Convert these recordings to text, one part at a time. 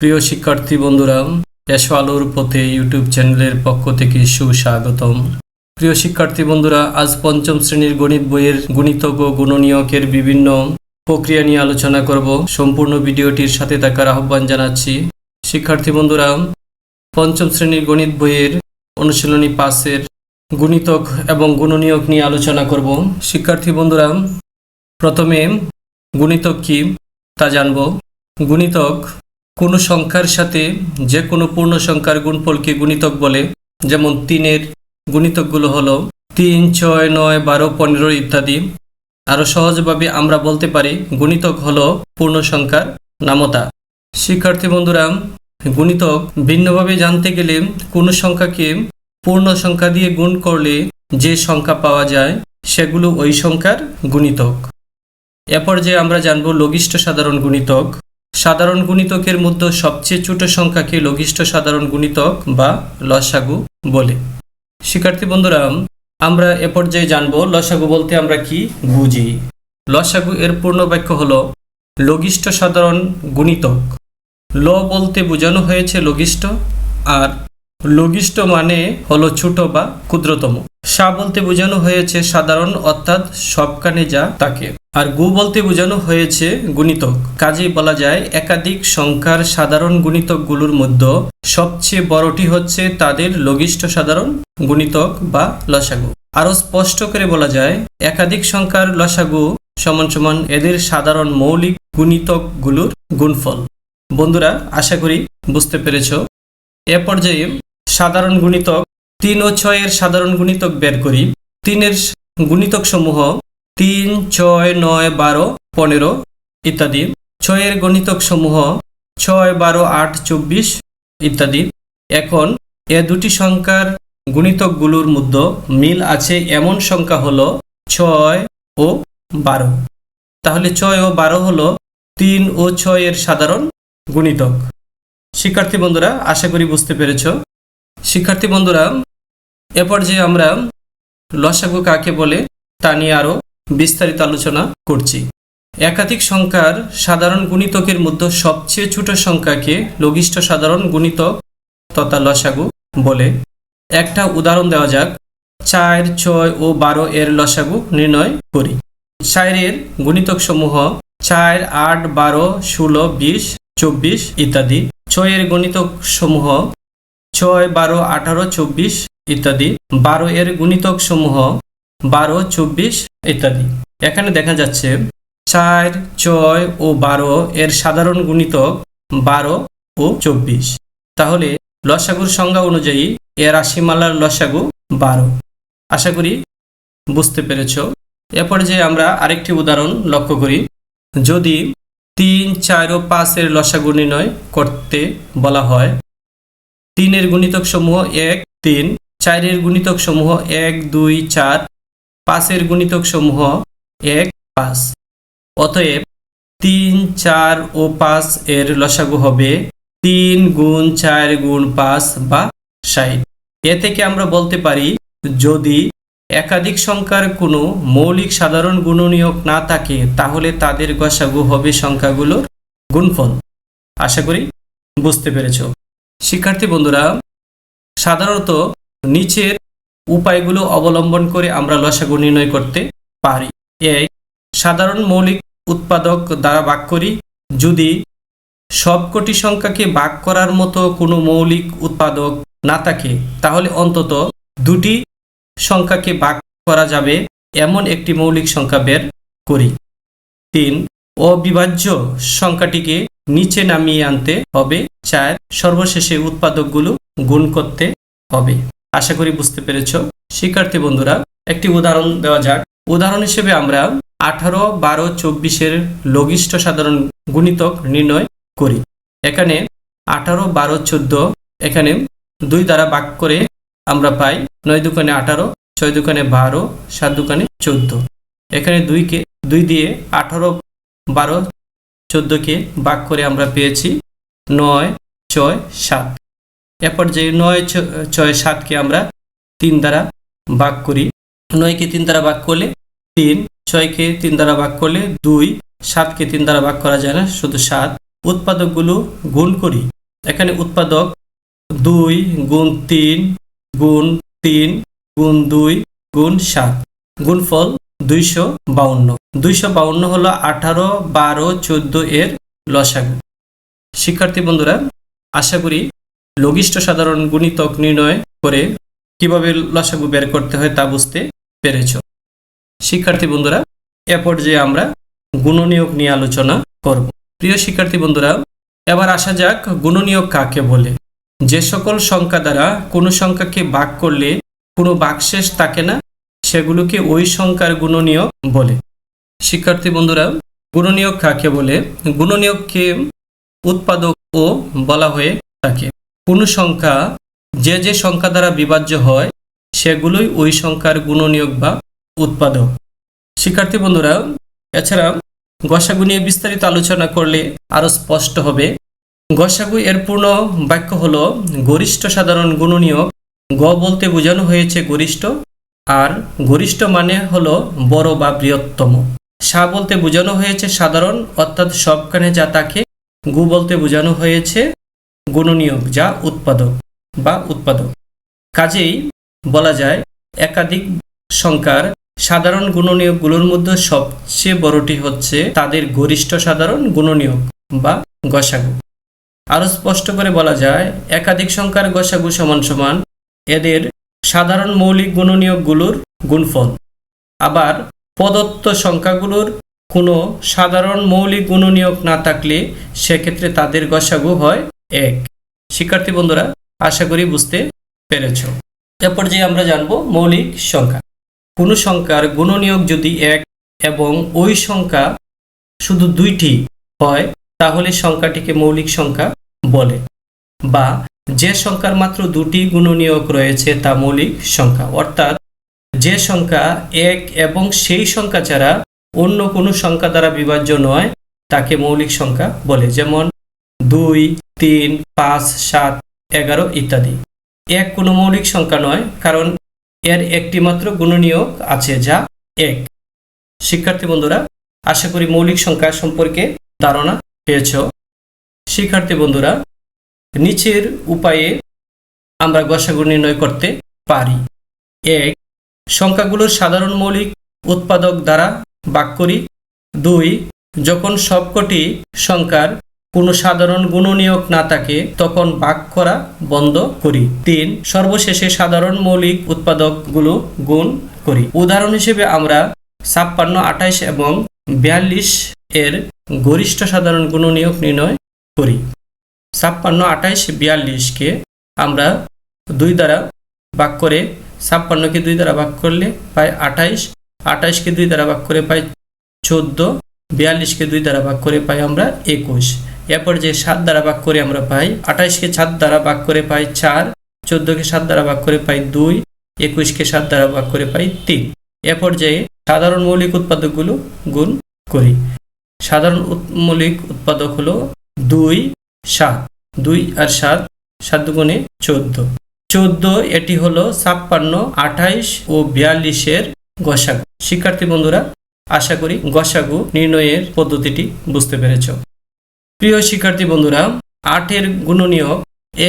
প্রিয় শিক্ষার্থী বন্ধুরা এসো আলোর পথে ইউটিউব চ্যানেলের পক্ষ থেকে সুস্বাগতম। প্রিয় শিক্ষার্থী বন্ধুরা, আজ পঞ্চম শ্রেণির গণিত বইয়ের গণিতক ও গুণনীয়কের বিভিন্ন প্রক্রিয়া নিয়ে আলোচনা করব। সম্পূর্ণ ভিডিওটির সাথে থাকার আহ্বান জানাচ্ছি। শিক্ষার্থী বন্ধুরা, পঞ্চম শ্রেণির গণিত বইয়ের অনুশীলনী পাসের গুণিতক এবং গুণনীয়ক নিয়ে আলোচনা করব। শিক্ষার্থী বন্ধুরা, প্রথমে গুণিতক কি তা জানব। গুণিতক কোনো সংখ্যার সাথে যে কোনো পূর্ণ সংখ্যার গুণফলকে গুণিতক বলে, যেমন তিনের গুণিতকগুলো হলো তিন, ছয়, নয়, বারো, পনেরো ইত্যাদি। আরও সহজভাবে আমরা বলতে পারি গুণিতক হলো পূর্ণ সংখ্যার নামতা। শিক্ষার্থী বন্ধুরা, গুণিতক ভিন্নভাবে জানতে গেলে কোনো সংখ্যাকে পূর্ণ সংখ্যা দিয়ে গুণ করলে যে সংখ্যা পাওয়া যায়, সেগুলো ওই সংখ্যার গুণিতক। এ পর্যায়ে আমরা জানব লঘিষ্ঠ সাধারণ গুণিতক। সাধারণ গুণিতকের মধ্যে সবচেয়ে ছোট সংখ্যাকে লঘিষ্ঠ সাধারণ গুণিতক বা লসাগু বলে। শিক্ষার্থী বন্ধুরা, আমরা এ পর্যায়ে জানব লসাগু বলতে আমরা কি বুঝি। লসাগু এর পূর্ণ বাক্য হল লঘিষ্ঠ সাধারণ গুণিতক। ল বলতে বোঝানো হয়েছে লঘিষ্ঠ, আর লঘিষ্ঠ মানে হলো ছোট বা ক্ষুদ্রতম। সা বলতে বোঝানো হয়েছে সাধারণ, অর্থাৎ সবখানে যা তাকে। আর গু বলতে বোঝানো হয়েছে গুণিতক। কাজেই বলা যায়, একাধিক সংখ্যার সাধারণ গুণিতকগুলোর মধ্যে সবচেয়ে বড়টি হচ্ছে তাদের লঘিষ্ঠ সাধারণ গুণিতক বা লসাগু। আরও স্পষ্ট করে বলা যায়, একাধিক সংখ্যার লসাগু সমান সমান এদের সাধারণ মৌলিক গুণিতকগুলোর গুণফল। বন্ধুরা, আশা করি বুঝতে পেরেছ। এ পর্যায়ে সাধারণ গুণিতক, তিন ও ছয়ের সাধারণ গুণিতক বের করি। তিনের গুণিতক সমূহ তিন, ছয়, নয়, বারো, পনেরো ইত্যাদি। ছয়ের গণিতক সমূহ ছয়, বারো, আট, চব্বিশ ইত্যাদি। এখন এ দুটি সংখ্যার গুণিতকগুলোর মধ্যে মিল আছে এমন সংখ্যা হলো ছয় ও বারো। তাহলে ছয় ও বারো হলো তিন ও ছয়ের সাধারণ গুণিতক। শিক্ষার্থী বন্ধুরা, আশা করি বুঝতে পেরেছ। শিক্ষার্থী বন্ধুরা, এ পর্যায়ে আমরা লসাগু কাকে বলে তা নিয়ে আরও বিস্তারিত আলোচনা করছি। একাধিক সংখ্যার সাধারণ গুণিতকের মধ্যে সবচেয়ে ছোট সংখ্যাকে লঘিষ্ঠ সাধারণ গুণিতক তথা লসাগু বলে। একটা উদাহরণ দেওয়া যাক। চার, ছয় ও বারো এর লসাগু নির্ণয় করি। চারের গুণিতক সমূহ চার, আট, বারো, ষোলো, বিশ, চব্বিশ ইত্যাদি। ছয়ের গণিতক সমূহ ছয়, বারো, আঠারো, চব্বিশ ইত্যাদি। বারো এর গুণিতক সমূহ বারো, চব্বিশ ইত্যাদি। এখানে দেখা যাচ্ছে চার, ছয় ও বারো এর সাধারণ গুণিতক বারো ও চব্বিশ। তাহলে লসাগুর সংজ্ঞা অনুযায়ী এর রাশিমালার লসাগু বারো। আশা করি বুঝতে পেরেছ। এরপরে যে আমরা আরেকটি উদাহরণ লক্ষ্য করি। যদি তিন, চার ও পাঁচের লসাগু নির্ণয় করতে বলা হয়, তিনের গুণিতক সমূহ এক, তিন, চারের গুণিতক সমূহ এক, দুই, চার পাঁচের গুণিতক সমূহ এক, পাঁচ। অতএব তিন, চার ও পাঁচ এর লসাগু হবে তিন গুণ চার গুণ পাঁচ বা ষাট। এ থেকে আমরা বলতে পারি, যদি একাধিক সংখ্যার কোনো মৌলিক সাধারণ গুণনীয়ক না থাকে, তাহলে তাদের গসাগু হবে সংখ্যাগুলোর গুণফল। আশা করি বুঝতে পেরেছ। শিক্ষার্থী বন্ধুরা, সাধারণত নিচের উপায়গুলো অবলম্বন করে আমরা লসাগু নির্ণয় করতে পারি। এক সাধারণ মৌলিক উৎপাদক দ্বারা ভাগ করি। যদি সবকটি সংখ্যাকে ভাগ করার মতো কোনো মৌলিক উৎপাদক না থাকে, তাহলে অন্তত দুটি সংখ্যাকে ভাগ করা যাবে এমন একটি মৌলিক সংখ্যা বের করি। তিন, অবিভাজ্য সংখ্যাটিকে নিচে নামিয়ে আনতে হবে। চার, সর্বশেষে উৎপাদকগুলো গুণ করতে হবে। আশা করি বুঝতে পেরেছ। শিক্ষার্থী বন্ধুরা, একটি উদাহরণ দেওয়া যাক। উদাহরণ হিসেবে আমরা আঠারো, বারো, চব্বিশের লঘিষ্ঠ সাধারণ গুণিতক নির্ণয় করি। এখানে আঠারো, বারো, চোদ্দ, এখানে দুই দ্বারা ভাগ করে আমরা পাই নয় দোকানে আঠারো, ছয় দোকানে বারো, সাত দোকানে চোদ্দ। এখানে দুইকে, দুই দিয়ে আঠারো, বারো, চোদ্দোকে বাক করে আমরা পেয়েছি নয়, ছয়, সাত। এরপর যে নয় ছয় সাতকে আমরা তিন দ্বারা ভাগ করি। নয়কে তিন দ্বারা ভাগ করলে তিন, ছয়কে তিন দ্বারা ভাগ করলে দুই, সাতকে তিন দ্বারা ভাগ করা যায় না, শুধু সাত। উৎপাদকগুলো গুণ করি। এখানে উৎপাদক দুই গুণ তিন গুণ তিন গুণ দুই গুণ সাত। গুণফল দুইশো বাউন্ন। দুইশো বাউন্ন হলো আঠারো, বারো, চোদ্দ এর লসাগু। শিক্ষার্থী বন্ধুরা, আশা করি লঘিষ্ঠ সাধারণ গুণিতক নির্ণয় করে কীভাবে লসাগু বের করতে হয় তা বুঝতে পেরেছ। শিক্ষার্থী বন্ধুরা, এ পর্যায়ে আমরা গুণনীয়ক নিয়ে আলোচনা করব। প্রিয় শিক্ষার্থী বন্ধুরা, এবার আসা যাক গুণনীয়ক কাকে বলে। যে সকল সংখ্যা দ্বারা কোনো সংখ্যাকে ভাগ করলে কোনো বাকশেষ থাকে না, সেগুলোকে ওই সংখ্যার গুণনীয়ক বলে। শিক্ষার্থী বন্ধুরা, গুণনীয়ক কাকে বলে? গুণনীয়ককে উৎপাদক ও বলা হয়ে থাকে। কোনো সংখ্যা যে যে সংখ্যা দ্বারা বিভাজ্য হয়, সেগুলোই ওই সংখ্যার গুণনীয়ক বা উৎপাদক। শিক্ষার্থী বন্ধুরা, এছাড়া গসাগু নিয়ে বিস্তারিত আলোচনা করলে আরও স্পষ্ট হবে। গসাগু এর পূর্ণ বাক্য হল, গরিষ্ঠ সাধারণ গুণনীয়ক, গ বলতে বোঝানো হয়েছে গরিষ্ঠ, আর গরিষ্ঠ মানে হল বড় বা বৃহত্তম। সা বলতে বোঝানো হয়েছে সাধারণ, অর্থাৎ সবখানে যা তাকে, গু বলতে বোঝানো হয়েছে গুণনীয়ক, যা উৎপাদক বা উৎপাদক। কাজেই বলা যায়, একাধিক সংখ্যার সাধারণ গুণনীয়কগুলোর মধ্যে সবচেয়ে বড়টি হচ্ছে তাদের গরিষ্ঠ সাধারণ গুণনীয়ক বা গসাগু। আরও স্পষ্ট করে বলা যায়, একাধিক সংখ্যার গসাগু সমান সমান এদের সাধারণ মৌলিক গুণনীয়কগুলোর গুণফল। আবার প্রদত্ত সংখ্যাগুলোর কোনো সাধারণ মৌলিক গুণনীয়ক না থাকলে সেক্ষেত্রে তাদের গসাগু হয় এক। শিক্ষার্থী বন্ধুরা, আশা করি বুঝতে পেরেছ। এ পর্যায়ে আমরা জানব মৌলিক সংখ্যা। কোনো সংখ্যার গুণনীয়ক যদি এক এবং ওই সংখ্যা শুধু দুইটি হয়, তাহলে সংখ্যাটিকে মৌলিক সংখ্যা বলে। বা যে সংখ্যার মাত্র দুটি গুণনীয়ক রয়েছে, তা মৌলিক সংখ্যা। অর্থাৎ যে সংখ্যা এক এবং সেই সংখ্যা ছাড়া অন্য কোনো সংখ্যা দ্বারা বিভাজ্য নয়, তাকে মৌলিক সংখ্যা বলে। যেমন দুই, তিন, পাঁচ, সাত, এগারো ইত্যাদি। এক কোনো মৌলিক সংখ্যা নয়, কারণ এর একটি মাত্র গুণনীয়ক আছে যা এক। শিক্ষার্থী বন্ধুরা, আশা করি মৌলিক সংখ্যা সম্পর্কে ধারণা পেয়েছ। শিক্ষার্থী বন্ধুরা, নিচের উপায়ে আমরা গসাগু নির্ণয় করতে পারি। এক, সংখ্যাগুলোর সাধারণ মৌলিক উৎপাদক দ্বারা ভাগ করি। দুই, যখন সবকটি সংখ্যার কোনো সাধারণ গুণনীয়ক না থাকে তখন ভাগ করা বন্ধ করি। তিন, সর্বশেষে সাধারণ মৌলিক উৎপাদকগুলো গুণ করি। উদাহরণ হিসেবে আমরা ছাপ্পান্ন, আঠাইশ এবং বিয়াল্লিশ এর গরিষ্ঠ সাধারণ গুণনীয়ক নির্ণয় করি। ছাপ্পান্ন, আঠাইশ বিয়াল্লিশকে আমরা দুই দ্বারা ভাগ করে ছাপ্পান্নকে দুই দ্বারা ভাগ করলে পাই আঠাইশ আঠাইশকে দুই দ্বারা ভাগ করে পাই চোদ্দ বিয়াল্লিশকে দুই দ্বারা ভাগ করে পাই আমরা একুশ। এরপর যে সাত দ্বারা ভাগ করে আমরা পাই, আঠাইশকে সাত দ্বারা ভাগ করে পাই চার, চোদ্দোকে সাত দ্বারা ভাগ করে পাই দুই, একুশকে সাত দ্বারা ভাগ করে পাই তিন। এ পর্যায়ে সাধারণ মৌলিক উৎপাদকগুলো গুণ করি। সাধারণ মৌলিক উৎপাদক হলো দুই, সাত। দুই আর সাত সাত দুগুণে চোদ্দ। চোদ্দ এটি হলো ছাপ্পান্ন, আঠাইশ ও বিয়াল্লিশের গসাগু। শিক্ষার্থী বন্ধুরা, আশা করি গসাগু নির্ণয়ের পদ্ধতিটি বুঝতে পেরেছ। প্রিয় শিক্ষার্থী বন্ধুরা, আটের গুণনীয়ক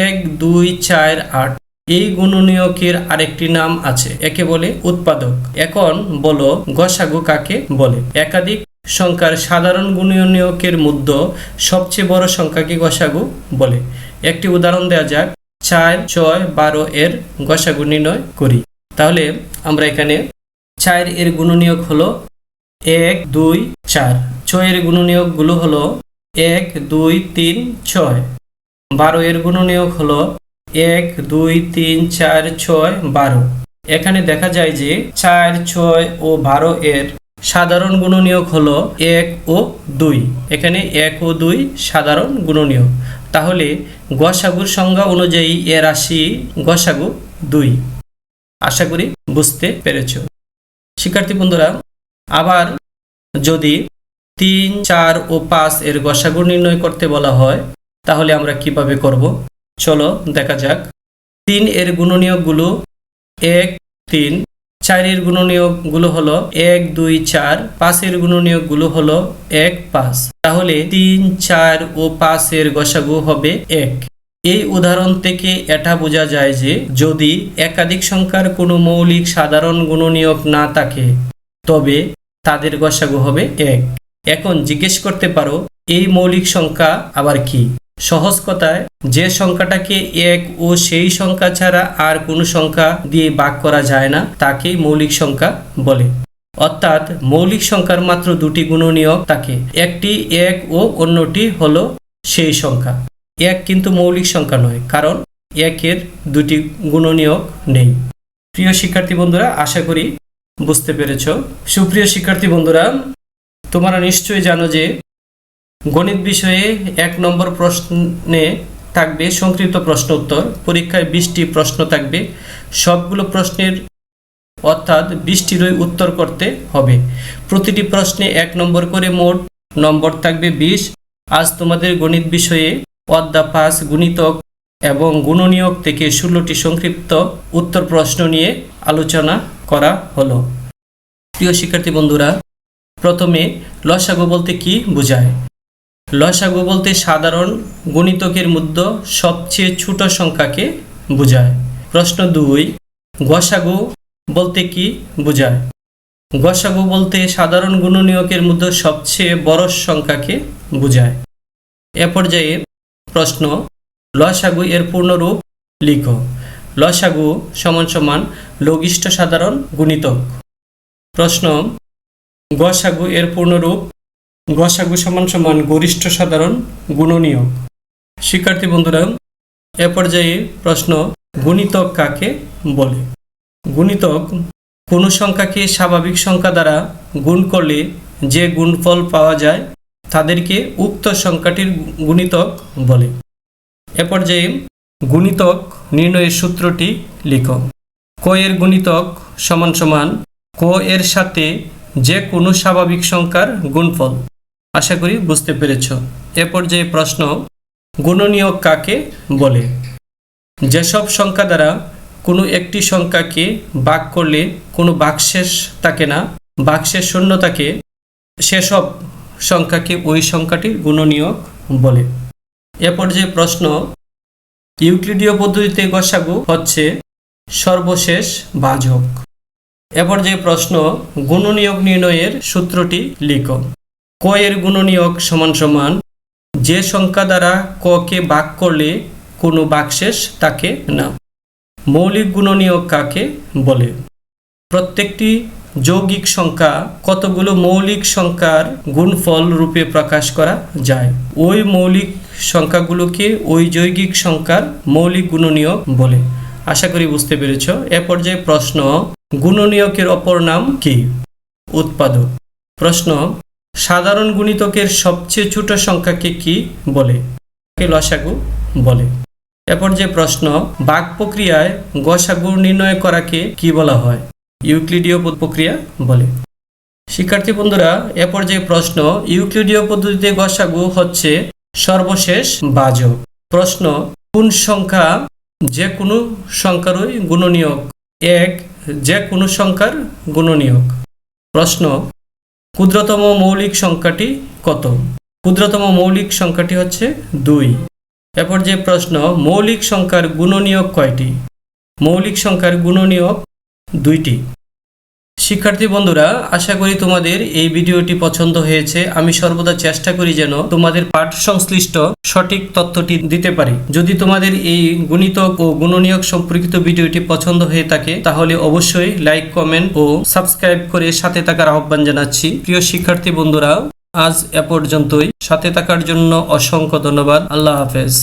এক, দুই, চার, আট, এই গুণনীয়কের আরেকটি নাম আছে, একে বলে উৎপাদক। এখন বলো, গসাগু কাকে বলে? একাধিক সংখ্যার সাধারণ গুণনীয়কের মধ্যে সবচেয়ে বড় সংখ্যাকে গসাগু বলে? একটি উদাহরণ দেওয়া যাক, চার, ছয়, বারো এর গসাগু নির্ণয় করি। তাহলে আমরা এখানে চার এর গুণনীয়ক হলো এক, দুই, চার। ছয়ের গুণনীয়কগুলো হলো এক, দুই, তিন, ছয়। বারো এর গুণনীয়ক হলো এক, দুই, তিন, চার, ছয়, বারো। এখানে দেখা যায় যে চার, ছয় ও বারো এর সাধারণ গুণনীয়ক হলো এক ও দুই। এখানে এক ও দুই সাধারণ গুণনীয়ক। তাহলে গসাগুর সংজ্ঞা অনুযায়ী এ রাশি গসাগু দুই। আশা করি বুঝতে পেরেছ। শিক্ষার্থী বন্ধুরা, আবার যদি তিন, চার ও পাঁচ এর গসাগু নির্ণয় করতে বলা হয়, তাহলে আমরা কীভাবে করব? চলো দেখা যাক। তিন এর গুণনীয়কগুলো এক, তিন। চার চারের গুণনীয়কগুলো হলো এক, দুই, চার। পাঁচের গুণনীয়কগুলো হলো এক, পাঁচ। তাহলে তিন, চার ও পাঁচের গসাগু হবে এক। এই উদাহরণ থেকে এটা বোঝা যায় যে যদি একাধিক সংখ্যার কোনো মৌলিক সাধারণ গুণনীয়ক না থাকে, তবে তাদের গসাগু হবে এক। এখন জিজ্ঞেস করতে পারো, এই মৌলিক সংখ্যা আবার কি? সহজ কথায়, যে সংখ্যাটাকে এক ও সেই সংখ্যা ছাড়া আর কোনো সংখ্যা দিয়ে ভাগ করা যায় না তাকেই মৌলিক সংখ্যা বলে। অর্থাৎ, মৌলিক সংখ্যার মাত্র দুটি গুণনীয়ক থাকে একটি এক ও অন্যটি হলো সেই সংখ্যা। এক কিন্তু মৌলিক সংখ্যা নয়, কারণ একের দুটি গুণনীয়ক নেই। প্রিয় শিক্ষার্থী বন্ধুরা, আশা করি বুঝতে পেরেছ। সুপ্রিয় শিক্ষার্থী বন্ধুরা তোমরা নিশ্চয়ই জানো যে গণিত বিষয়ে এক নম্বর প্রশ্নে থাকবে সংক্ষিপ্ত প্রশ্ন উত্তর, পরীক্ষায় বিশটি প্রশ্ন থাকবে। সবগুলো প্রশ্নের অর্থাৎ বিশটিরই উত্তর করতে হবে। প্রতিটি প্রশ্নে এক নম্বর করে মোট নম্বর থাকবে বিশ। আজ তোমাদের গণিত বিষয়ে অধ্যা পাঁচ গুণিতক এবং গুণনীয়ক থেকে ষোলোটি সংক্ষিপ্ত উত্তর প্রশ্ন নিয়ে আলোচনা করা হলো। প্রিয় শিক্ষার্থী বন্ধুরা প্রথমে লসাগু বলতে কি বোঝায়? লসাগু বলতে সাধারণ গণিতকের মধ্যে সবচেয়ে ছোট সংখ্যাকে বোঝায়। প্রশ্ন দুই, গসাগু বলতে কি বোঝায়? গসাগু বলতে সাধারণ গুণনীয়কের মধ্যে সবচেয়ে বড় সংখ্যাকে বোঝায়। এ পর্যায়ে প্রশ্ন, লসাগু এর পূর্ণরূপ লিখো। লসাগু সমান সমান লঘিষ্ঠ সাধারণ গুণিতক। প্রশ্ন গসাগু এর পূর্ণরূপ। গসাগু সমান সমান গরিষ্ঠ সাধারণ গুণনীয়ক শিক্ষার্থী বন্ধুরা, এ পর্যায়ে প্রশ্ন, গুণিতক কাকে বলে? গুণিতক কোনো সংখ্যাকে স্বাভাবিক সংখ্যা দ্বারা গুণ করলে যে গুণফল পাওয়া যায়, তাদেরকে উক্ত সংখ্যাটির গুণিতক বলে। এ পর্যায়ে গুণিতক নির্ণয়ের সূত্রটি লিখো। ক এর গুণিতক সমান সমান ক এর সাথে যে কোনো স্বাভাবিক সংখ্যার গুণফল। আশা করি বুঝতে পেরেছ। এ পর্যায়ে প্রশ্ন, গুণনীয়ক কাকে বলে? যেসব সংখ্যা দ্বারা কোনো একটি সংখ্যাকে বাক করলে কোনো বাকশেষ থাকে না বাকশেষ শূন্য থাকে সেসব সংখ্যাকে ওই সংখ্যাটির গুণনীয়ক বলে। এ পর্যায়ে প্রশ্ন, ইউক্লিডীয় পদ্ধতিতে গসাগু হচ্ছে সর্বশেষ ভাজক এ পর্যায়ে প্রশ্ন, গুণনীয়ক নির্ণয়ের সূত্রটি লিখো। ক এর গুণনীয়ক সমান সমান, যে সংখ্যা দ্বারা ক কে ভাগ করলে কোনো বাকশেষ থাকে না। মৌলিক গুণনীয়ক কাকে বলে? প্রত্যেকটি যৌগিক সংখ্যা কতগুলো মৌলিক সংখ্যার গুণফল রূপে প্রকাশ করা যায়? ওই মৌলিক সংখ্যাগুলোকে ওই যৌগিক সংখ্যার মৌলিক গুণনীয়ক বলে। আশা করি বুঝতে পেরেছ। এ পর্যায়ে প্রশ্ন গুণনীয়কের অপর নাম কি? উৎপাদক। প্রশ্ন, সাধারণ গুণিতকের সবচেয়ে ছোট সংখ্যাকে কি বলে? লসাগু বলে? এরপর যে প্রশ্ন, বাক প্রক্রিয়ায় গসাগু নির্ণয় করাকে কি বলা হয়? ইউক্লিডীয় প্রক্রিয়া বলে। শিক্ষার্থী বন্ধুরা এ পর্যায়ে প্রশ্ন, ইউক্লিডীয় পদ্ধতিতে গসাগু হচ্ছে সর্বশেষ বাজক। প্রশ্ন, কোন সংখ্যা যে কোনো সংখ্যারই গুণনীয়ক? এক যে কোনো সংখ্যার গুণনীয়ক। প্রশ্ন, ক্ষুদ্রতম মৌলিক সংখ্যাটি কত? ক্ষুদ্রতম মৌলিক সংখ্যাটি হচ্ছে দুই। এরপর যে প্রশ্ন, মৌলিক সংখ্যার গুণনীয়ক কয়টি? মৌলিক সংখ্যার গুণনীয়ক দুইটি। শিক্ষার্থী বন্ধুরা, আশা করি তোমাদের এই ভিডিওটি পছন্দ হয়েছে। আমি সর্বদা চেষ্টা করি যেন তোমাদের পাঠ সংশ্লিষ্ট সঠিক তথ্যটি দিতে পারি। যদি তোমাদের এই গুণিতক ও গুণনীয়ক সম্পর্কিত ভিডিওটি পছন্দ হয়ে থাকে, তাহলে অবশ্যই লাইক, কমেন্ট ও সাবস্ক্রাইব করে সাথে থাকার আহ্বান জানাচ্ছি। প্রিয় শিক্ষার্থী বন্ধুরা, আজ এ পর্যন্তই। সাথে থাকার জন্য অসংখ্য ধন্যবাদ। আল্লাহ হাফেজ।